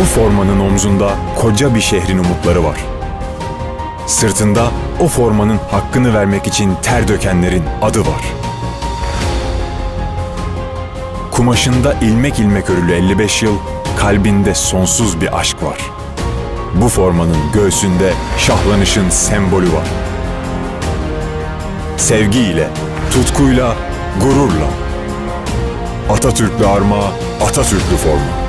Bu formanın omzunda koca bir şehrin umutları var. Sırtında o formanın hakkını vermek için ter dökenlerin adı var. Kumaşında ilmek ilmek örülü 55 yıl, kalbinde sonsuz bir aşk var. Bu formanın göğsünde şahlanışın sembolü var. Sevgiyle, tutkuyla, gururla. Atatürklü arma, Atatürklü forma.